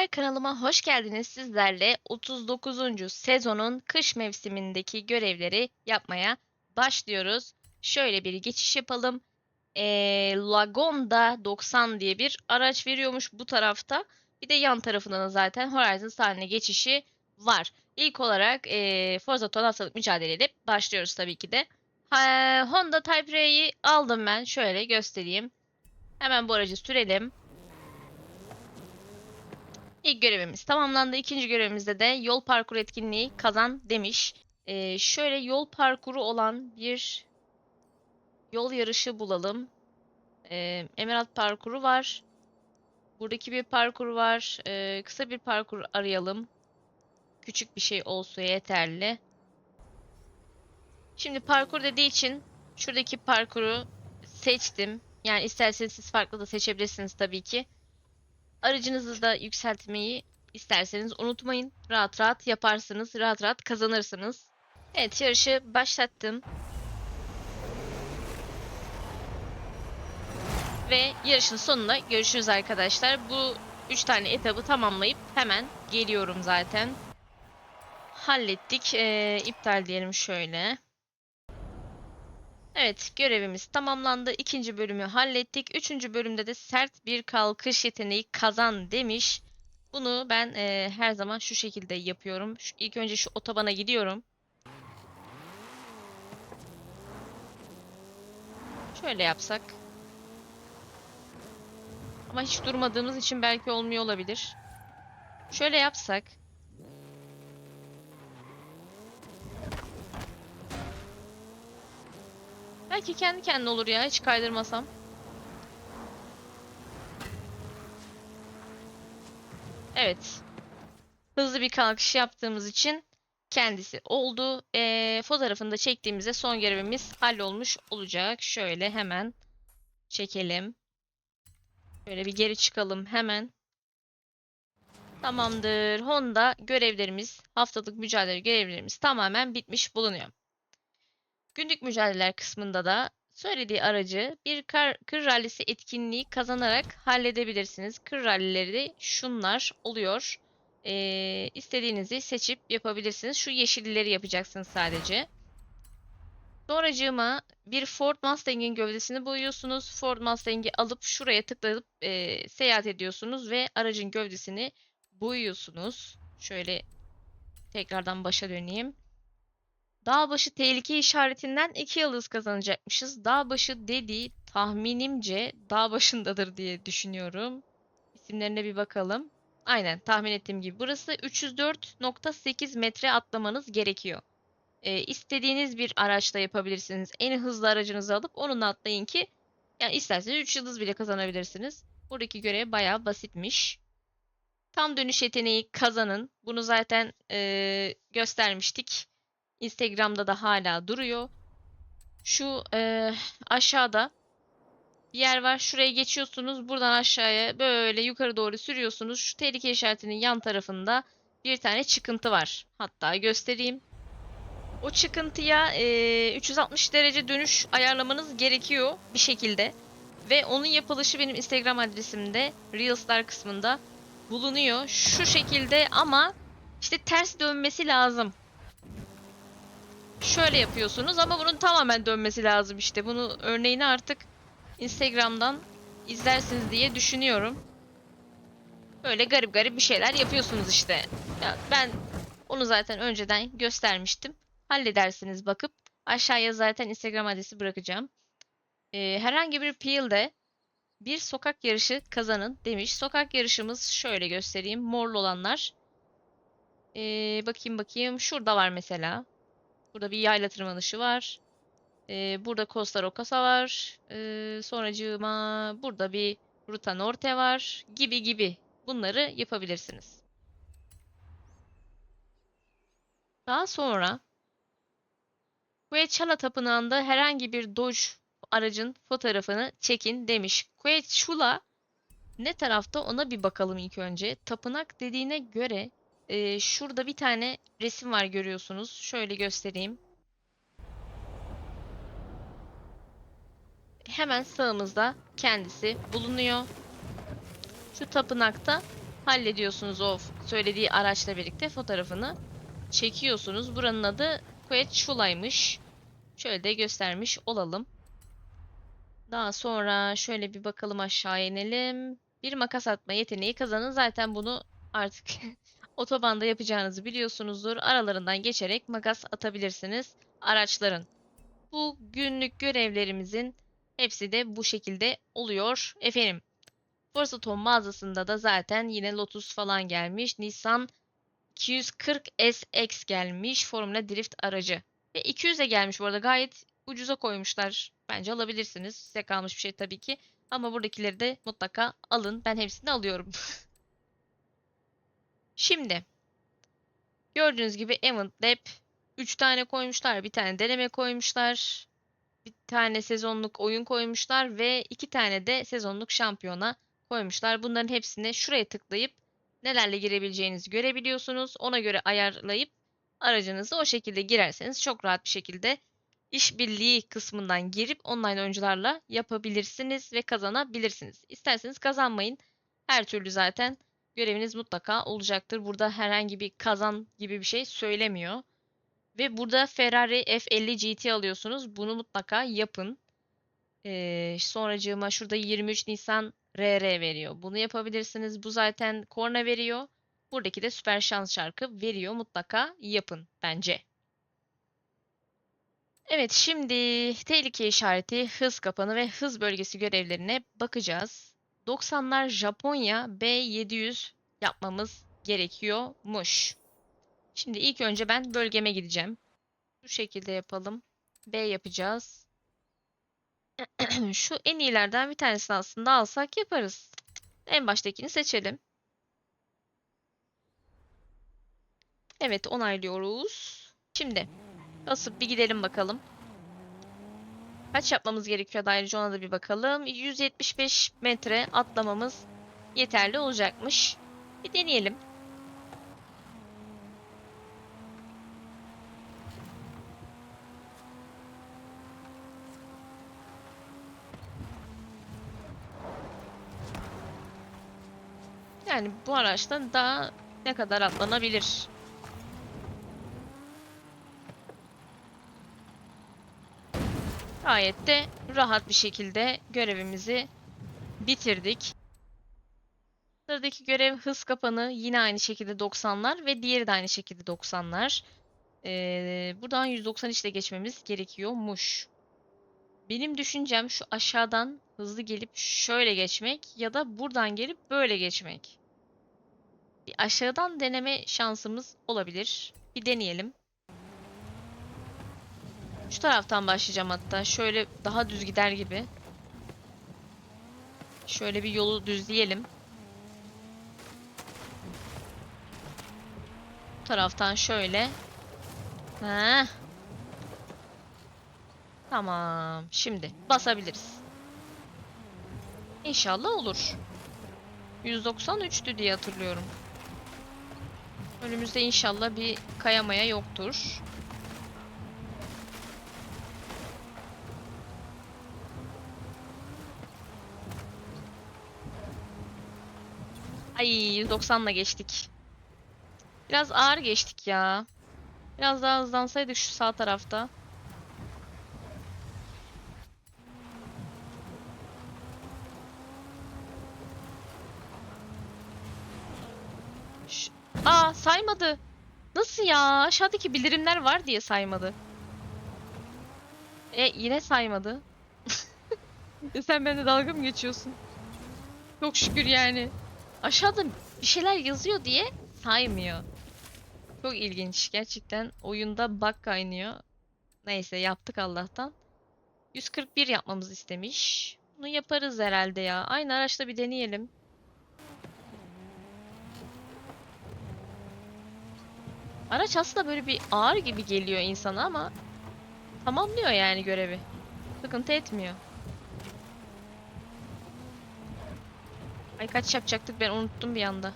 Merhabalar kanalıma hoş geldiniz. Sizlerle 39. sezonun kış mevsimindeki görevleri yapmaya başlıyoruz. Şöyle bir geçiş yapalım. Ee, Lagonda 90 diye bir araç veriyormuş bu tarafta. Bir de yan tarafında da zaten Horizon sahne geçişi var. İlk olarak ee, Forza Ton haftalık mücadeleyle başlıyoruz tabii ki de. Ha, Honda Type R'yi aldım ben. Şöyle göstereyim. Hemen bu aracı sürelim. İlk görevimiz tamamlandı. İkinci görevimizde de yol parkuru etkinliği kazan demiş. Ee, şöyle yol parkuru olan bir yol yarışı bulalım. Ee, Emerald parkuru var. Buradaki bir parkur var. Ee, kısa bir parkur arayalım. Küçük bir şey olsa yeterli. Şimdi parkur dediği için şuradaki parkuru seçtim. Yani isterseniz siz farklı da seçebilirsiniz tabii ki. Aracınızı da yükseltmeyi isterseniz unutmayın. Rahat rahat yaparsınız, rahat rahat kazanırsınız. Evet, yarışı başlattım. Ve yarışın sonunda görüşürüz arkadaşlar. Bu 3 tane etabı tamamlayıp hemen geliyorum zaten. Hallettik. Ee, iptal diyelim şöyle. Evet, görevimiz tamamlandı. İkinci bölümü hallettik. Üçüncü bölümde de sert bir kalkış yeteneği kazan demiş. Bunu ben e, her zaman şu şekilde yapıyorum. Şu, ilk önce şu otobana gidiyorum. Şöyle yapsak. Ama hiç durmadığımız için belki olmuyor olabilir. Şöyle yapsak. Belki kendi kendine olur ya hiç kaydırmasam. Evet. Hızlı bir kalkış yaptığımız için kendisi oldu. Ee, fotoğrafını da çektiğimizde son görevimiz hallolmuş olacak. Şöyle hemen çekelim. Şöyle bir geri çıkalım hemen. Tamamdır. Honda görevlerimiz, haftalık mücadele görevlerimiz tamamen bitmiş bulunuyor. Günlük mücadeleler kısmında da söylediği aracı bir kar, kır rallisi etkinliği kazanarak halledebilirsiniz. Kır rallileri şunlar oluyor. Ee, istediğinizi seçip yapabilirsiniz. Şu yeşilleri yapacaksınız sadece. Sonracığıma bir Ford Mustang'in gövdesini boyuyorsunuz. Ford Mustang'i alıp şuraya tıklayıp e, seyahat ediyorsunuz ve aracın gövdesini boyuyorsunuz. Şöyle tekrardan başa döneyim. Dağbaşı tehlike işaretinden 2 yıldız kazanacakmışız. Dağbaşı dediği tahminimce dağ başındadır diye düşünüyorum. İsimlerine bir bakalım. Aynen tahmin ettiğim gibi. Burası 304.8 metre atlamanız gerekiyor. Ee, istediğiniz bir araçla yapabilirsiniz. En hızlı aracınızı alıp onunla atlayın ki yani isterseniz 3 yıldız bile kazanabilirsiniz. Buradaki görev bayağı basitmiş. Tam dönüş yeteneği kazanın. Bunu zaten ee, göstermiştik. Instagram'da da hala duruyor. Şu e, aşağıda bir yer var. Şuraya geçiyorsunuz. Buradan aşağıya böyle yukarı doğru sürüyorsunuz. Şu tehlike işaretinin yan tarafında bir tane çıkıntı var. Hatta göstereyim. O çıkıntıya e, 360 derece dönüş ayarlamanız gerekiyor bir şekilde. Ve onun yapılışı benim Instagram adresimde Reels'lar kısmında bulunuyor. Şu şekilde ama işte ters dönmesi lazım şöyle yapıyorsunuz ama bunun tamamen dönmesi lazım işte. Bunu örneğini artık Instagram'dan izlersiniz diye düşünüyorum. Böyle garip garip bir şeyler yapıyorsunuz işte. Ya ben onu zaten önceden göstermiştim. Halledersiniz bakıp. Aşağıya zaten Instagram adresi bırakacağım. Ee, herhangi bir peel'de bir sokak yarışı kazanın demiş. Sokak yarışımız şöyle göstereyim. Morlu olanlar. Ee, bakayım bakayım. Şurada var mesela. Burada bir yayla tırmanışı var. Ee, burada Costa Rocasa var. Ee, sonracığıma burada bir Ruta Norte var. Gibi gibi. Bunları yapabilirsiniz. Daha sonra Quechua Tapınağı'nda herhangi bir Dodge aracın fotoğrafını çekin demiş. Quechua ne tarafta ona bir bakalım ilk önce. Tapınak dediğine göre ee, şurada bir tane resim var görüyorsunuz. Şöyle göstereyim. Hemen sağımızda kendisi bulunuyor. Şu tapınakta hallediyorsunuz o söylediği araçla birlikte fotoğrafını çekiyorsunuz. Buranın adı Kuet Şulay'mış. Şöyle de göstermiş olalım. Daha sonra şöyle bir bakalım aşağı inelim. Bir makas atma yeteneği kazanın. Zaten bunu artık otobanda yapacağınızı biliyorsunuzdur. Aralarından geçerek makas atabilirsiniz araçların. Bu günlük görevlerimizin hepsi de bu şekilde oluyor. Efendim, Forza Tom mağazasında da zaten yine Lotus falan gelmiş. Nissan 240 SX gelmiş. Formula Drift aracı. Ve 200'e gelmiş bu arada. Gayet ucuza koymuşlar. Bence alabilirsiniz. Size kalmış bir şey tabii ki. Ama buradakileri de mutlaka alın. Ben hepsini alıyorum. Şimdi gördüğünüz gibi Event Lab 3 tane koymuşlar. Bir tane deneme koymuşlar. Bir tane sezonluk oyun koymuşlar ve iki tane de sezonluk şampiyona koymuşlar. Bunların hepsine şuraya tıklayıp nelerle girebileceğinizi görebiliyorsunuz. Ona göre ayarlayıp aracınızı o şekilde girerseniz çok rahat bir şekilde işbirliği kısmından girip online oyuncularla yapabilirsiniz ve kazanabilirsiniz. İsterseniz kazanmayın. Her türlü zaten göreviniz mutlaka olacaktır. Burada herhangi bir kazan gibi bir şey söylemiyor. Ve burada Ferrari F50 GT alıyorsunuz. Bunu mutlaka yapın. Ee, sonracığıma şurada 23 Nisan RR veriyor. Bunu yapabilirsiniz. Bu zaten korna veriyor. Buradaki de süper şans şarkı veriyor. Mutlaka yapın bence. Evet şimdi tehlike işareti, hız kapanı ve hız bölgesi görevlerine bakacağız. 90'lar Japonya B700 yapmamız gerekiyormuş. Şimdi ilk önce ben bölgeme gideceğim. Bu şekilde yapalım. B yapacağız. Şu en iyilerden bir tanesini aslında alsak yaparız. En baştakini seçelim. Evet onaylıyoruz. Şimdi basıp bir gidelim bakalım. Kaç yapmamız gerekiyor ayrıca ona da bir bakalım. 175 metre atlamamız yeterli olacakmış. Bir deneyelim. Yani bu araçtan daha ne kadar atlanabilir? Gayet de rahat bir şekilde görevimizi bitirdik. Sıradaki görev hız kapanı yine aynı şekilde 90'lar ve diğeri de aynı şekilde 90'lar. Ee, buradan 193 ile geçmemiz gerekiyormuş. Benim düşüncem şu aşağıdan hızlı gelip şöyle geçmek ya da buradan gelip böyle geçmek. Bir aşağıdan deneme şansımız olabilir. Bir deneyelim. Şu taraftan başlayacağım hatta. Şöyle daha düz gider gibi. Şöyle bir yolu düzleyelim. Bu taraftan şöyle. Heh. Tamam. Şimdi basabiliriz. İnşallah olur. 193'tü diye hatırlıyorum. Önümüzde inşallah bir kayamaya yoktur. Ay 190'la geçtik. Biraz ağır geçtik ya. Biraz daha hızlansaydık şu sağ tarafta. Ş- Aa saymadı. Nasıl ya? Aşağıdaki bildirimler var diye saymadı. E yine saymadı. Sen benimle dalga mı geçiyorsun? Çok şükür yani. Aşağıda bir şeyler yazıyor diye saymıyor. Çok ilginç. Gerçekten oyunda bug kaynıyor. Neyse yaptık Allah'tan. 141 yapmamız istemiş. Bunu yaparız herhalde ya. Aynı araçla bir deneyelim. Araç aslında böyle bir ağır gibi geliyor insana ama tamamlıyor yani görevi. Sıkıntı etmiyor. Ay kaç yapacaktık ben unuttum bir anda.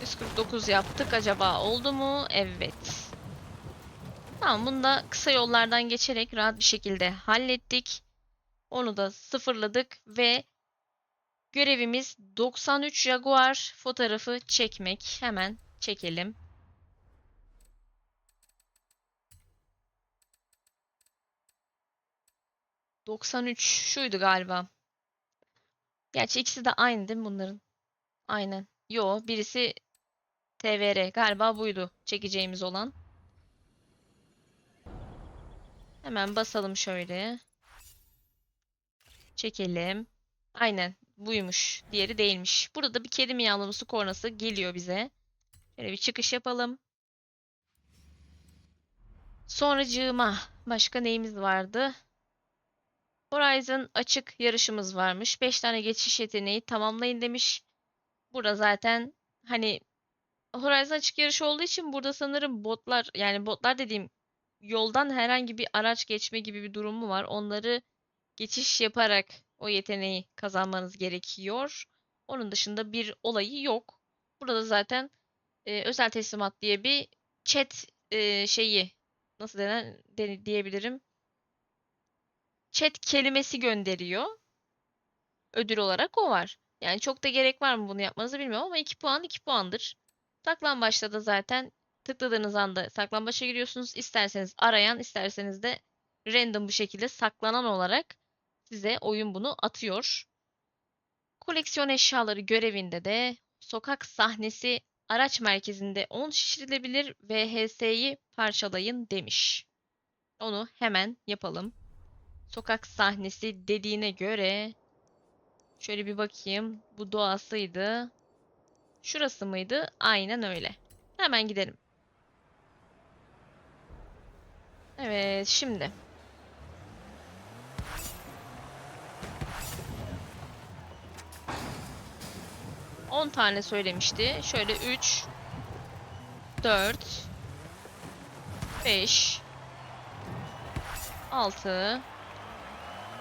149 yaptık. Acaba oldu mu? Evet. Tamam bunu da kısa yollardan geçerek rahat bir şekilde hallettik. Onu da sıfırladık ve görevimiz 93 Jaguar fotoğrafı çekmek. Hemen çekelim. ...93 şuydu galiba. Gerçi ikisi de aynı değil mi bunların? Aynen. Yo birisi TVR. Galiba buydu çekeceğimiz olan. Hemen basalım şöyle. Çekelim. Aynen buymuş. Diğeri değilmiş. Burada da bir kedi miyavlaması kornası geliyor bize. Şöyle bir çıkış yapalım. Sonracığıma başka neyimiz vardı? Horizon açık yarışımız varmış. 5 tane geçiş yeteneği tamamlayın demiş. Burada zaten hani Horizon açık yarış olduğu için burada sanırım botlar yani botlar dediğim yoldan herhangi bir araç geçme gibi bir durumu var. Onları geçiş yaparak o yeteneği kazanmanız gerekiyor. Onun dışında bir olayı yok. Burada zaten e, özel teslimat diye bir chat e, şeyi nasıl denen de- diyebilirim. Chat kelimesi gönderiyor. Ödül olarak o var. Yani çok da gerek var mı bunu yapmanızı bilmiyorum ama 2 puan 2 puandır. Saklambaçta da zaten tıkladığınız anda saklambaça giriyorsunuz. İsterseniz arayan, isterseniz de random bir şekilde saklanan olarak size oyun bunu atıyor. Koleksiyon eşyaları görevinde de sokak sahnesi araç merkezinde 10 şişirilebilir VHS'yi parçalayın demiş. Onu hemen yapalım. Sokak sahnesi dediğine göre şöyle bir bakayım. Bu doğasıydı. Şurası mıydı? Aynen öyle. Hemen gidelim. Evet, şimdi. On tane söylemişti. Şöyle 3 4 5 6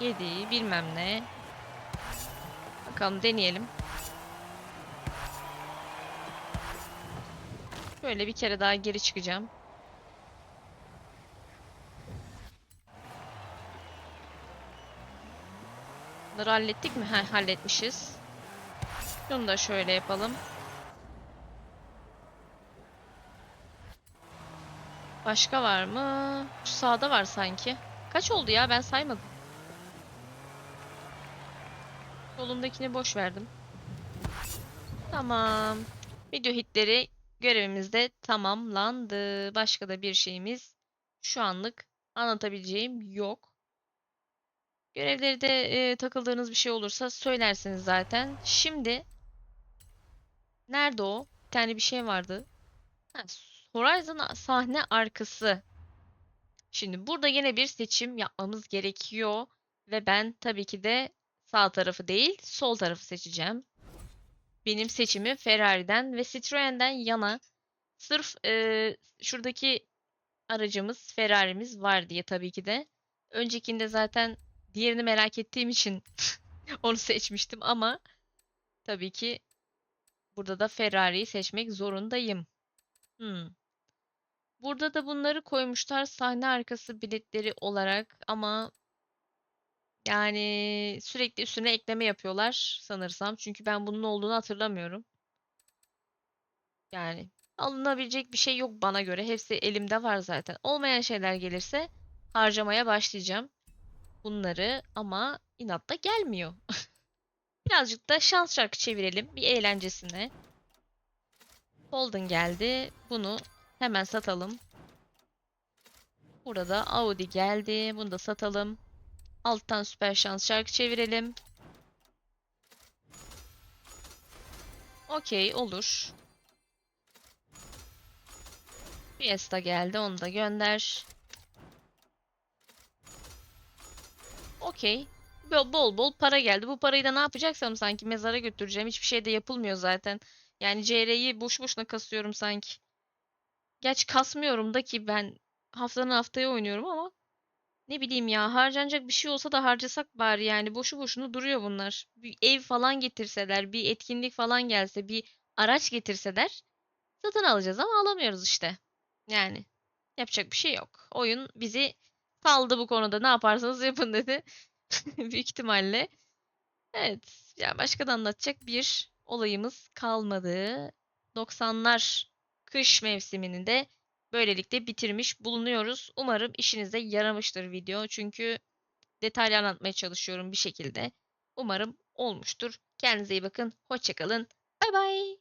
7 bilmem ne. Bakalım deneyelim. Böyle bir kere daha geri çıkacağım. Bunları hallettik mi? Heh, halletmişiz. Şunu da şöyle yapalım. Başka var mı? Şu sağda var sanki. Kaç oldu ya? Ben saymadım. Solundakini boş verdim. Tamam. Video hitleri görevimiz de tamamlandı. Başka da bir şeyimiz şu anlık anlatabileceğim yok. Görevleri de e, takıldığınız bir şey olursa söylersiniz zaten. Şimdi nerede o? Bir tane bir şey vardı. Ha, Horizon sahne arkası. Şimdi burada yine bir seçim yapmamız gerekiyor ve ben tabii ki de sağ tarafı değil, sol tarafı seçeceğim. Benim seçimim Ferrari'den ve Citroen'den yana. Sırf e, şuradaki aracımız Ferrari'miz var diye tabii ki de. Öncekinde zaten diğerini merak ettiğim için onu seçmiştim ama tabii ki burada da Ferrari'yi seçmek zorundayım. Hmm. Burada da bunları koymuşlar sahne arkası biletleri olarak ama yani sürekli üstüne ekleme yapıyorlar sanırsam. Çünkü ben bunun olduğunu hatırlamıyorum. Yani alınabilecek bir şey yok bana göre. Hepsi elimde var zaten. Olmayan şeyler gelirse harcamaya başlayacağım bunları ama inatla gelmiyor. Birazcık da şans şarkı çevirelim bir eğlencesine. Holden geldi. Bunu hemen satalım. Burada Audi geldi. Bunu da satalım. Alttan süper şans şarkı çevirelim. Okey olur. Fiesta geldi. Onu da gönder. Okey. Bol bol para geldi. Bu parayı da ne yapacaksam sanki mezara götüreceğim. Hiçbir şey de yapılmıyor zaten. Yani CR'yi boş boşuna kasıyorum sanki. Gerçi kasmıyorum da ki ben haftanın haftaya oynuyorum ama ne bileyim ya harcanacak bir şey olsa da harcasak bari yani boşu boşuna duruyor bunlar. Bir ev falan getirseler, bir etkinlik falan gelse, bir araç getirseler satın alacağız ama alamıyoruz işte. Yani yapacak bir şey yok. Oyun bizi saldı bu konuda. Ne yaparsanız yapın dedi. Büyük ihtimalle. Evet. Yani başka da anlatacak bir olayımız kalmadı. 90'lar kış mevsimini de böylelikle bitirmiş bulunuyoruz. Umarım işinize yaramıştır video. Çünkü detaylı anlatmaya çalışıyorum bir şekilde. Umarım olmuştur. Kendinize iyi bakın. Hoşçakalın. Bay bay.